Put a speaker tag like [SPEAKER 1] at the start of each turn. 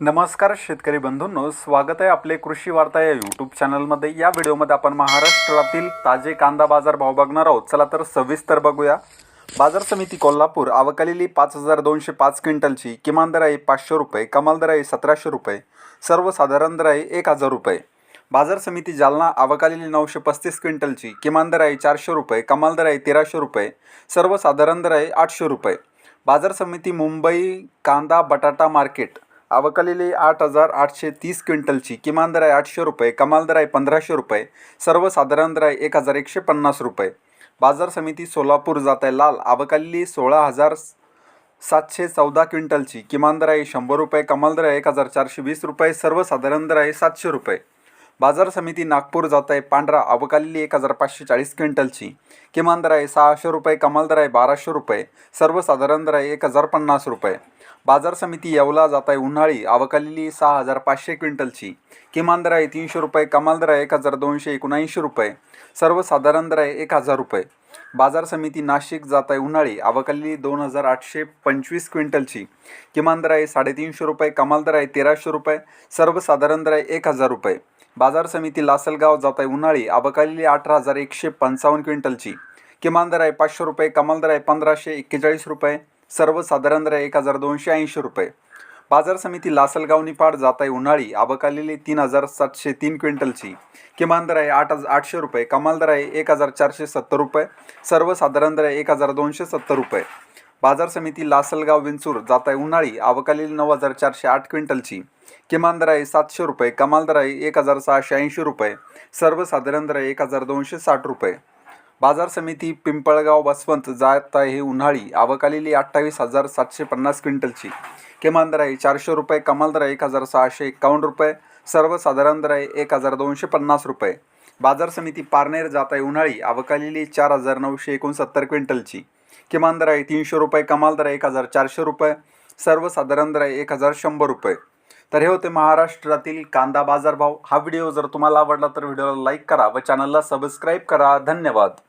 [SPEAKER 1] नमस्कार शेतकरी बंधूंनो स्वागत आहे आपले कृषी वार्ता या यूट्यूब चॅनलमध्ये या व्हिडिओमध्ये आपण महाराष्ट्रातील ताजे कांदा बाजार भाव बघणार आहोत. चला तर सविस्तर बघूया. बाजार समिती कोल्हापूर आवकालेली पाच हजार दोनशे पाच क्विंटलची किमान दर आहे पाचशे रुपये कमाल दर आहे सतराशे रुपये सर्वसाधारण दर आहे एक हजार रुपये. बाजार समिती जालना आवकालेली नऊशे पस्तीस क्विंटलची किमान दर आहे चारशे रुपये कमाल दर आहे तेराशे रुपये सर्वसाधारण दर आहे आठशे रुपये. बाजार समिती मुंबई कांदा बटाटा मार्केट अवकालेली आठ हजार आठशे तीस क्विंटलची किमान दर आहे आठशे रुपये कमाल दर आहे पंधराशे रुपये सर्वसाधारण दर आहे एक हजार एकशे पन्नास रुपये. बाजार समिती सोलापूर जात आहे लाल अवकालेली सोळा हजार सातशे चौदा क्विंटलची किमान दर आहे शंभर रुपये कमाल दर आहे एक हजार चारशे वीस रुपये सर्वसाधारण दर आहे सातशे रुपये. बाजार समिती नागपूर जात आहे पांढरा अवकालेली एक हजार पाचशे चाळीस क्विंटलची किमान दर आहे सहाशे रुपये कमाल दर आहे बाराशे रुपये सर्वसाधारण दर आहे एक हजार पन्नास रुपये. बाजार समिती येवला जात आहे उन्हाळी. अवकालेली सहा हजार पाचशे क्विंटलची. किमान दर आहे तीनशे रुपये कमाल दर आहे एक हजार दोनशे एकोणऐंशी रुपये. सर्वसाधारण दर आहे एक हजार रुपये. बाजार समिती नाशिक जात आहे उन्हाळी. अवकालेली दोन हजार आठशे पंचवीस क्विंटलची. किमान दर आहे साडेतीनशे रुपये कमाल दर आहे तेराशे रुपये. सर्वसाधारण दर आहे एक हजार रुपये. बाजार समिती लासलगाव जात आहे उन्हाळी. अबकालेली अठरा हजार एकशे पंचावन्न क्विंटलची. किमान दर आहे पाचशे रुपये कमाल दर आहे पंधराशे एक्केचाळीस रुपये. सर्वसाधारण दर एक हजार दोनशे ऐंशी रुपये. बाजार समिती लासलगाव निपाड जात आहे उन्हाळी आबकालेली तीन हजार सातशे तीन क्विंटलची. किमान दर आहे आठ हजार आठशे रुपये कमाल दर आहे एक हजार चारशे सत्तर रुपये सर्वसाधारण दर आहे एक हजार दोनशे सत्तर रुपये. बाजार समिती लासलगाव विंचूर जात आहे उन्हाळी आबकालेली नऊ हजार चारशे आठ क्विंटलची. किमान दर आहे सातशे रुपये कमाल दर आहे एक हजार सहाशे ऐंशी रुपये सर्वसाधारण दर आहे एक हजार दोनशे साठ रुपये. बाजार समिती पिंपळगाव बसवंत जात आहे उन्हाळी. अवकालेली अठ्ठावीस हजार सातशे पन्नास क्विंटलची. किमान दर आहे चारशे रुपये कमाल दर एक हजार सहाशे एक्कावन्न रुपये सर्वसाधारण दर आहे एक हजार दोनशे पन्नास रुपये. बाजार समिती पारनेर जात आहे उन्हाळी. अवकालेली चार हजार नऊशे एकोणसत्तर क्विंटलची. किमान दर आहे तीनशे रुपये कमाल दर एक हजार चारशे रुपये सर्वसाधारण दर आहे एक हजार शंभर रुपये. तर हे होते महाराष्ट्रातील कांदा बाजारभाव. हा व्हिडिओ जर तुम्हाला आवडला तर व्हिडिओला लाईक करा व चॅनलला सबस्क्राईब करा. धन्यवाद.